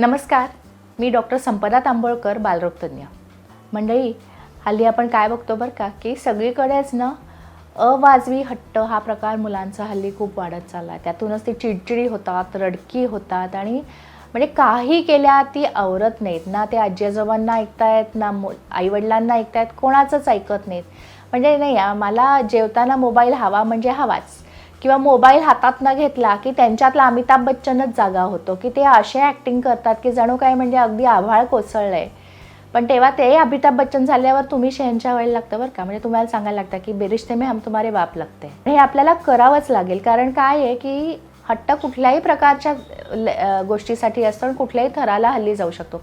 नमस्कार मी डॉक्टर संपदा तांबोळकर बालरोगतज्ञ मंडळी हल्ली आपण काय बघतो बरं का की सगळीकडेच ना अवाजवी हट्ट हा प्रकार मुलांचा हल्ली खूप वाढत चालला आहे त्यातूनच ती चिडचिडी होतात रडकी होतात आणि म्हणजे काही केल्या ती आवरत नाहीत. ना ते आजी आजोबांना ऐकतायत ना मु आईवडिलांना ऐकतायत कोणाचंच ऐकत नाहीत. म्हणजे नाही मला जेवताना मोबाईल हवा म्हणजे हवाच. किंवा मोबाईल हातात न घेतला की त्यांच्यातला अमिताभ बच्चनच जागा होतो की ते असे ॲक्टिंग करतात की जणू काय म्हणजे अगदी आभाळ कोसळलं आहे पण तेव्हा ते अमिताभ बच्चन झाल्यावर तुम्ही शहनच्या वेळेला लागतं बरं का? म्हणजे तुम्हाला सांगायला लागतं की बेरिश्ते मे हम तुम्हारे बाप लागते हे. आपल्याला करावंच लागेल. कारण काय आहे की हट्ट कुठल्याही प्रकारच्या गोष्टीसाठी असतो आणि कुठल्याही थराला हल्ली जाऊ शकतो.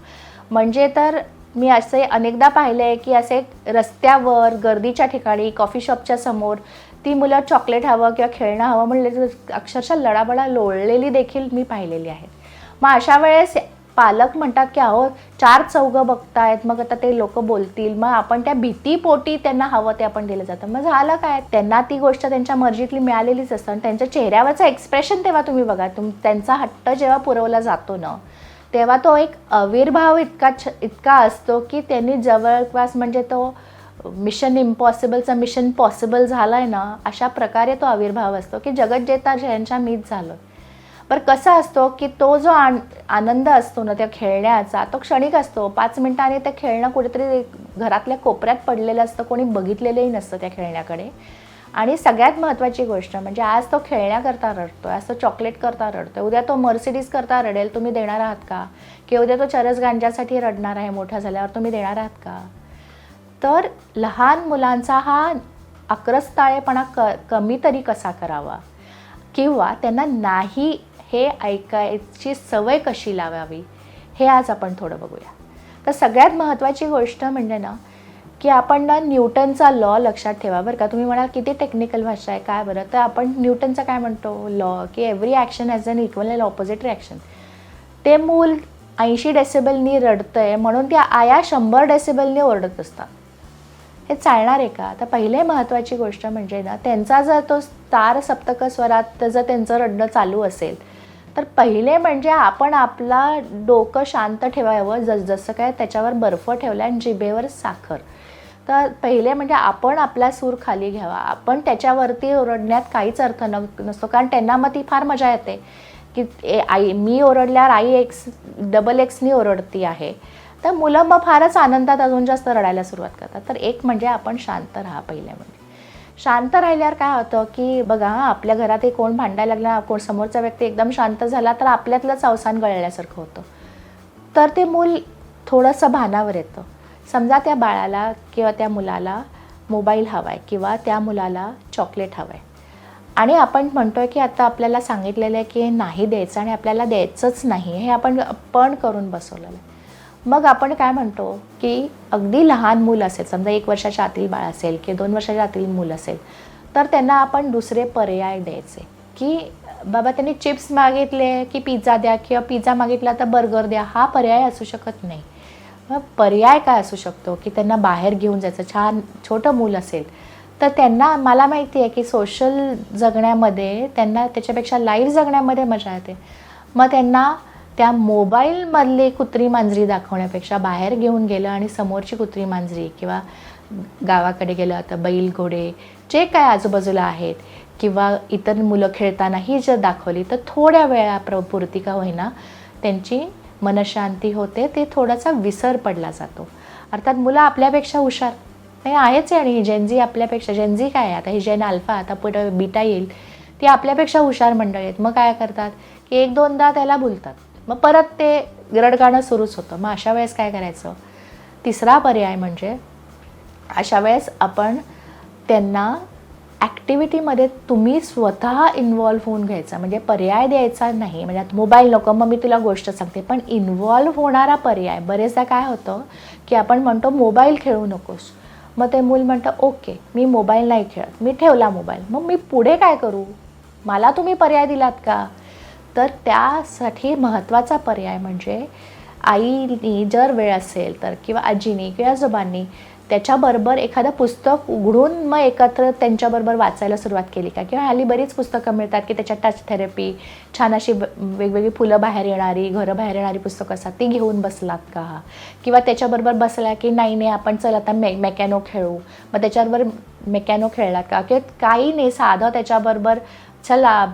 म्हणजे तर मी असे अनेकदा पाहिले आहे की असे रस्त्यावर गर्दीच्या ठिकाणी कॉफी शॉपच्या समोर ती मुलं चॉकलेट हवं किंवा खेळणं हवं म्हणले तर अक्षरशः लडाबडा लोळलेली देखील मी पाहिलेली आहेत मग अशा वेळेस पालक म्हणतात की अहो चार चौघं बघतायत मग आता ते लोक बोलतील. मग आपण त्या भीतीपोटी त्यांना हवं ते आपण दिलं जातं. मग झालं काय? त्यांना ती गोष्ट त्यांच्या मर्जीतली मिळालेलीच असतं आणि त्यांच्या चेहऱ्यावरचं एक्सप्रेशन तेव्हा तुम्ही बघा. तुम त्यांचा हट्ट जेव्हा पुरवला जातो ना तेव्हा तो एक आविर्भाव इतका छ इतका असतो की त्यांनी जवळपास म्हणजे तो मिशन इम्पॉसिबलचा मिशन पॉसिबल झाला आहे ना अशा प्रकारे तो आविर्भाव असतो की जगत जेता जयांच्या मीच झालं बरं कसा असतो की तो जो आन आनंद असतो ना त्या खेळण्याचा तो क्षणिक असतो. पाच मिनिटांनी ते खेळणं कुठेतरी घरातल्या कोपऱ्यात पडलेलं असतं कोणी बघितलेलंही नसतं त्या खेळण्याकडे. आणि सगळ्यात महत्त्वाची गोष्ट म्हणजे आज तो खेळण्याकरता रडतो आज तो चॉकलेट करता रडतो उद्या तो मर्सिडीज करता रडेल तुम्ही देणार आहात का? की उद्या तो चरस गांजासाठी रडणार आहे मोठा झाल्यावर तुम्ही देणार आहात का? तर लहान मुलांचा हा अक्रस्ताळेपणा क कमी तरी कसा करावा? किंवा त्यांना नाही हे ऐकायची सवय कशी लावावी? हे आज आपण थोडं बघूया. तर सगळ्यात महत्त्वाची गोष्ट म्हणजे ना की आपण ना न्यूटनचा लॉ लक्षात ठेवा बरं का. तुम्ही म्हणाल किती टेक्निकल भाषा आहे काय बरं? तर आपण न्यूटनचा काय म्हणतो? लॉ की every action has an equal and opposite reaction ते मूल ऐंशी डेसिबलनी आहे म्हणून त्या आया शंभर डेसिबलनी ओरडत असतात. हे चालणार आहे का? तर पहिले महत्त्वाची गोष्ट म्हणजे ना त्यांचा जर तो तार सप्तक स्वरात जर त्यांचं रडणं चालू असेल तर पहिले म्हणजे आपण आपला डोकं शांत ठेवावं जस जसं काय त्याच्यावर बर्फ ठेवला आणि जिभेवर साखर. तर पहिले म्हणजे आपण आपला सूर खाली घ्यावा. आपण त्याच्यावरती ओरडण्यात काहीच अर्थ न नसतो. कारण त्यांना मग ती फार मजा येते की ए आई मी ओरडल्यावर आई एक्स डबल एक्सनी ओरडती आहे. तर मुलं मग फारच आनंदात अजून जास्त रडायला सुरुवात करतात. तर एक म्हणजे आपण शांत राहा पहिल्या म्हणजे शांत राहिल्यावर काय होतं की बघा आपल्या घरात एक कोण भांडायला लागला कोण समोरचा व्यक्ती एकदम शांत झाला तर आपल्यातलंच अवसान गळल्यासारखं होतं. तर ते मूल थोडंसं भानावर येतं. समजा त्या बाळाला किंवा त्या मुलाला मोबाईल हवा आहे किंवा त्या मुलाला चॉकलेट हवं आहे आणि आपण म्हणतोय की आता आपल्याला सांगितलेलं आहे की नाही द्यायचं आणि आपल्याला द्यायचंच नाही हे आपण पण करून बसवलेलं आहे. मग आपण काय म्हणतो की अगदी लहान मूल असेल समजा एक वर्षाच्या आतील बाळ असेल किंवा दोन वर्षाच्या आतील मूल असेल तर त्यांना आपण दुसरे पर्याय द्यायचे की बाबा त्यांनी चिप्स मागितले की पिझ्झा द्या किंवा पिझ्झा मागितला तर बर्गर द्या. हा पर्याय असू शकत नाही. मग पर्याय काय असू शकतो की त्यांना बाहेर घेऊन जायचं? छान छोटं मूल असेल तर त्यांना मला माहिती आहे की सोशल जगण्यामध्ये त्यांना त्याच्यापेक्षा लाईव्ह जगण्यामध्ये मजा येते. मग त्यांना त्या मोबाईलमधली कुत्री मांजरी दाखवण्यापेक्षा बाहेर घेऊन गेलं आणि समोरची कुत्री मांजरी किंवा गावाकडे गेलं तर बैल घोडे जे काय आजूबाजूला आहेत किंवा इतर मुलं खेळताना ही जर दाखवली तर थोड्या वेळा प्र पुरती का होईना त्यांची मनशांती होते ते थोडासा विसर पडला जातो. अर्थात मुलं आपल्यापेक्षा हुशार. नाही आहेच आहे आणि ही जेनझी आपल्यापेक्षा जेनझी काय आता ही जेन अल्फा आता पुढं बीटा येईल ती आपल्यापेक्षा हुशार मंडळी आहेत. मग काय करतात? की एक दोनदा त्याला भुलतात मग परत ते रडगाणं सुरूच होतं. मग अशा वेळेस काय करायचं? तिसरा पर्याय म्हणजे अशा वेळेस आपण त्यांना ॲक्टिव्हिटीमध्ये तुम्ही स्वतः इन्वॉल्व्ह होऊन घ्यायचा. म्हणजे पर्याय द्यायचा नाही. म्हणजे आता मोबाईल नको मग मी तुला गोष्ट सांगते. पण इन्वॉल्व्ह होणारा पर्याय बरेचदा काय होतं की आपण म्हणतो मोबाईल खेळू नकोस. मग ते मूल म्हणतं ओके मी मोबाईल नाही खेळत. मी ठेवला मोबाईल. मग मी पुढे काय करू? मला तुम्ही पर्याय दिलात का? तर त्यासाठी महत्त्वाचा पर्याय म्हणजे आईनी जर वेळ असेल तर किंवा आजीनी किंवा आजोबांनी त्याच्याबरोबर एखादं पुस्तक उघडून मग एकत्र त्यांच्याबरोबर वाचायला सुरुवात केली का? किंवा हल्ली बरीच पुस्तकं मिळतात की त्याच्यात टच थेरपी छान अशी वेगवेगळी फुलं बाहेर येणारी घरं बाहेर येणारी पुस्तकं असतात ती घेऊन बसलात का? किंवा त्याच्याबरोबर बसला की नाही नाही आपण चल आता मे मेकॅनो खेळू. मग त्याच्याबरोबर मेकॅनो खेळला का? किंवा काही नाही साधं त्याच्याबरोबर चला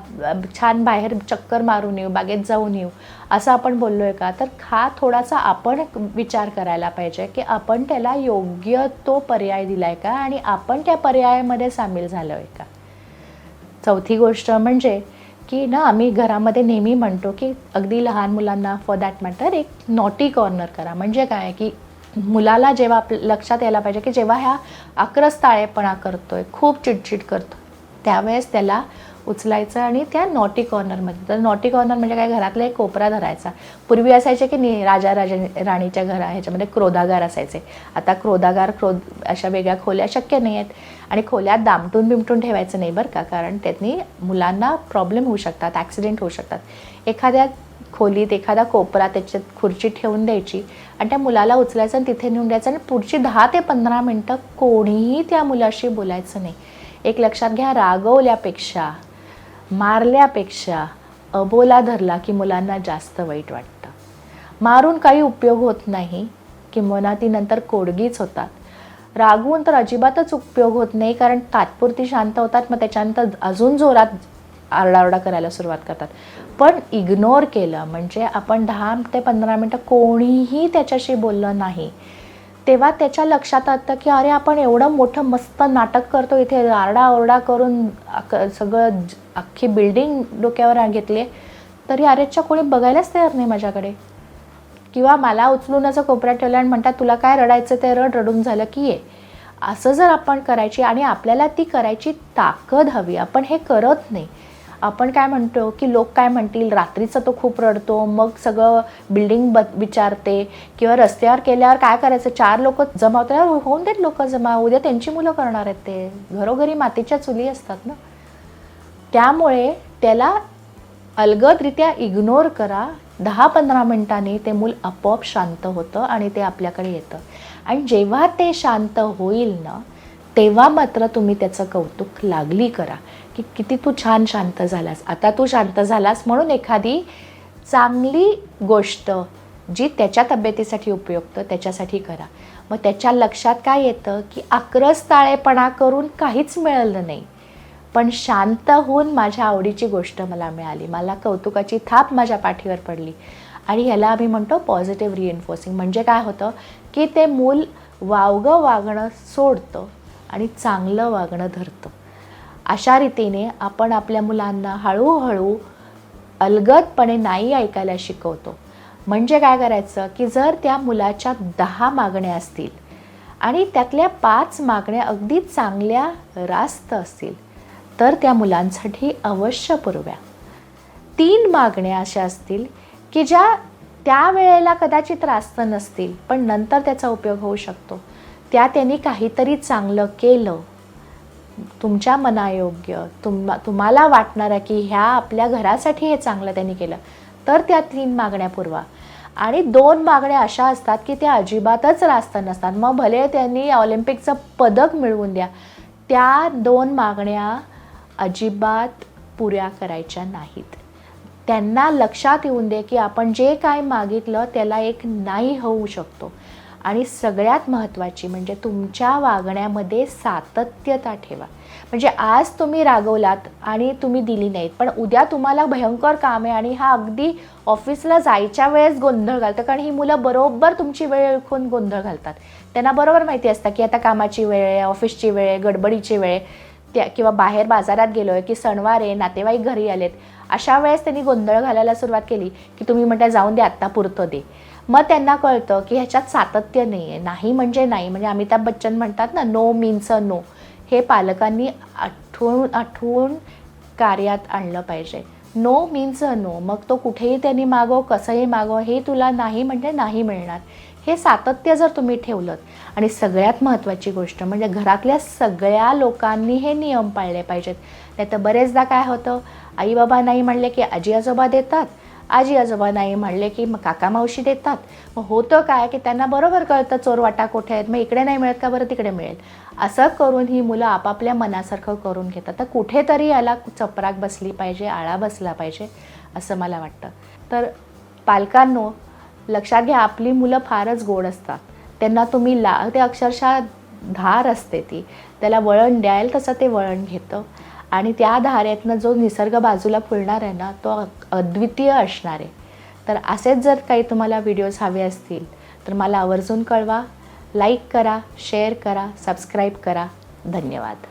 छान बाहेर चक्कर मारून येऊ बागेत जाऊन येऊ असं आपण बोललो आहे का? तर हा थोडासा आपण विचार करायला पाहिजे की आपण त्याला योग्य तो पर्याय दिला आहे का आणि आपण त्या पर्यायामध्ये सामील झालो आहे का? चौथी गोष्ट म्हणजे की ना आम्ही घरामध्ये नेहमी म्हणतो की अगदी लहान मुलांना फॉर दॅट मॅटर एक नॉटी कॉर्नर करा. म्हणजे काय? की मुलाला जेव्हा आप लक्षात यायला पाहिजे की जेव्हा ह्या आक्रस्ताळेपणा करतोय खूप चिडचिड करतो त्यावेळेस त्याला उचलायचं आणि त्या नॉटी कॉर्नरमध्ये तर नॉटी कॉर्नर म्हणजे काय? घरातला एक कोपरा धरायचा. पूर्वी असायचे की नाही राजा राजा राणीच्या घरा ह्याच्यामध्ये क्रोधागार असायचे. आता क्रोधागार क्रोध अशा वेगळ्या खोल्या शक्य नाही आहेत आणि खोल्यात दामटून बिमटून ठेवायचं नाही बरं का? कारण त्यांनी मुलांना प्रॉब्लेम होऊ शकतात ॲक्सिडेंट होऊ शकतात. एखाद्या खोलीत एखादा कोपरा त्याच्यात खुर्ची ठेवून द्यायची आणि त्या मुलाला उचलायचं आणि तिथे नेऊन द्यायचं आणि पुढची दहा ते पंधरा मिनटं कोणीही त्या मुलाशी बोलायचं नाही. एक लक्षात घ्या रागवल्यापेक्षा मारल्यापेक्षा अबोला धरला की मुलांना जास्त वाईट वाटतं. मारून काही उपयोग होत नाही किंवा ती नंतर कोडगीच होतात. रागवून तर अजिबातच उपयोग होत नाही कारण तात्पुरती शांत होतात मग त्याच्यानंतर अजून जोरात आरडाओरडा करायला सुरुवात करतात. पण इग्नोर केलं म्हणजे आपण दहा ते पंधरा मिनटं कोणीही त्याच्याशी बोललं नाही. तेव्हा त्याच्या लक्षात आतं की अरे आपण एवढं मोठं मस्त नाटक करतो इथे आरडाओरडा करून सगळं ज- अख्खी बिल्डिंग डोक्यावर घेतली तरी अरेच्या कोणी बघायलाच तयार नाही माझ्याकडे. किंवा मला उचलून असं कोपऱ्यात ठेवलं आणि म्हणतात तुला काय रडायचं ते रड रडून झालं की ये. असं जर आपण करायची आणि आपल्याला ती करायची ताकद हवी आपण हे करत नाही आपण काय म्हणतो की लोक काय म्हणतील? रात्रीचं तो खूप रडतो मग सगळं बिल्डिंग ब विचारते किंवा रस्त्यावर केल्यावर काय करायचं? चार लोक जमावते होऊन देत लोक जमा. उद्या त्यांची मुलं करणार आहेत ते. घरोघरी मातीच्या चुली असतात ना? त्यामुळे त्याला अलगदरित्या इग्नोर करा. दहा पंधरा मिनटांनी ते मूल आपोआप शांत होतं आणि ते आपल्याकडे येतं. आणि जेव्हा ते शांत होईल ना तेव्हा मात्र तुम्ही त्याचं कौतुक लागली करा. की किती तू छान शांत झालास. आता तू शांत झालास म्हणून एखादी चांगली गोष्ट जी त्याच्या तब्येतीसाठी उपयुक्त त्याच्यासाठी करा. मग त्याच्या लक्षात काय येतं की आक्रस ताळेपणा करून काहीच मिळालं नाही. पण शांत होऊन माझ्या आवडीची गोष्ट मला मिळाली. मला कौतुकाची थाप माझ्या पाठीवर पडली. आणि ह्याला आम्ही म्हणतो पॉझिटिव्ह रिएन्फोर्सिंग म्हणजे काय होतं की ते मूल वावगं वागणं सोडतं आणि चांगलं वागणं धरतं. अशा रीतीने आपण आपल्या मुलांना हळूहळू अलगदपणे नाही ऐकायला शिकवतो. म्हणजे काय करायचं की जर त्या मुलाच्या दहा मागण्या असतील आणि त्यातल्या पाच मागण्या अगदी चांगल्या रास्त असतील तर त्या मुलांसाठी अवश्य पुरव्या. तीन मागण्या अशा असतील की ज्या त्यावेळेला कदाचित रास्त नसतील पण नंतर त्याचा उपयोग होऊ शकतो. त्या त्यांनी काहीतरी चांगलं केलं तुमच्या मनायोग्य तुम तुम्हाला वाटणार आहे की ह्या आपल्या घरासाठी हे चांगलं त्यांनी केलं तर त्या तीन मागण्या पुरवा. आणि दोन मागण्या अशा असतात की त्या अजिबातच रास्त नसतात. मग भले त्यांनी ऑलिम्पिकचं पदक मिळवून द्या त्या दोन मागण्या अजिबात पुऱ्या करायच्या नाहीत. त्यांना लक्षात येऊन दे की आपण जे काय मागितलं त्याला एक नाही होऊ शकतो. आणि सगळ्यात महत्त्वाची म्हणजे तुमच्या वागण्यामध्ये सातत्यता ठेवा. म्हणजे आज तुम्ही रागवलात आणि तुम्ही दिली नाहीत पण उद्या तुम्हाला भयंकर काम आहे आणि हा अगदी ऑफिसला जायच्या वेळेस गोंधळ घालतं कारण ही मुलं बरोबर तुमची वेळ ओळखून गोंधळ घालतात. त्यांना बरोबर माहिती असतं की आता कामाची वेळ आहे ऑफिसची वेळ आहे गडबडीची वेळ आहे त्या किंवा बाहेर बाजारात गेलो आहे की सणवार आहे नातेवाईक घरी आलेत अशा वेळेस त्यांनी गोंधळ घालायला सुरुवात केली की तुम्ही म्हणता जाऊन दे आत्ता पुरतं दे. मग त्यांना कळतं की ह्याच्यात सातत्य नाही आहे नाही म्हणजे नाही. म्हणजे अमिताभ बच्चन म्हणतात ना नो मीन्स अ नो हे पालकांनी आठवून आठवून कार्यात आणलं पाहिजे. नो मीन्स अ नो मग तो कुठेही त्यांनी मागव कसंही मागव हे तुला नाही म्हणजे नाही मिळणार. हे सातत्य जर तुम्ही ठेवलं आणि सगळ्यात महत्त्वाची गोष्ट म्हणजे घरातल्या सगळ्या लोकांनी हे नियम पाळले पाहिजेत. नाही तर बरेचदा काय होतं आई बाबा नाही म्हणले की आजी आजोबा देतात आजी आजोबा नाही म्हणले की मग काका मावशी देतात. मग होतं काय की त्यांना बरोबर कळतं चोरवाटा कुठे आहेत मग इकडे नाही मिळत का बरं तिकडे मिळेल? असं करून ही मुलं आपापल्या मनासारखं करून घेतात. तर कुठेतरी याला चपराक बसली पाहिजे आळा बसला पाहिजे असं मला वाटतं. तर पालकांनो लक्षात घ्या आपली मुलं फारच गोड असतात. त्यांना तुम्ही ला ते अक्षरशः धार असते ती. त्याला वळण द्याल तसं ते वळण घेतं. आणि त्या धारेतनं जो निसर्ग बाजूला फुलणार आहे ना तो अद्वितीय असणार आहे. तर असेच जर काही तुम्हाला व्हिडिओज हवे असतील तर मला आवर्जून कळवा लाईक करा शेअर करा सबस्क्राईब करा. धन्यवाद.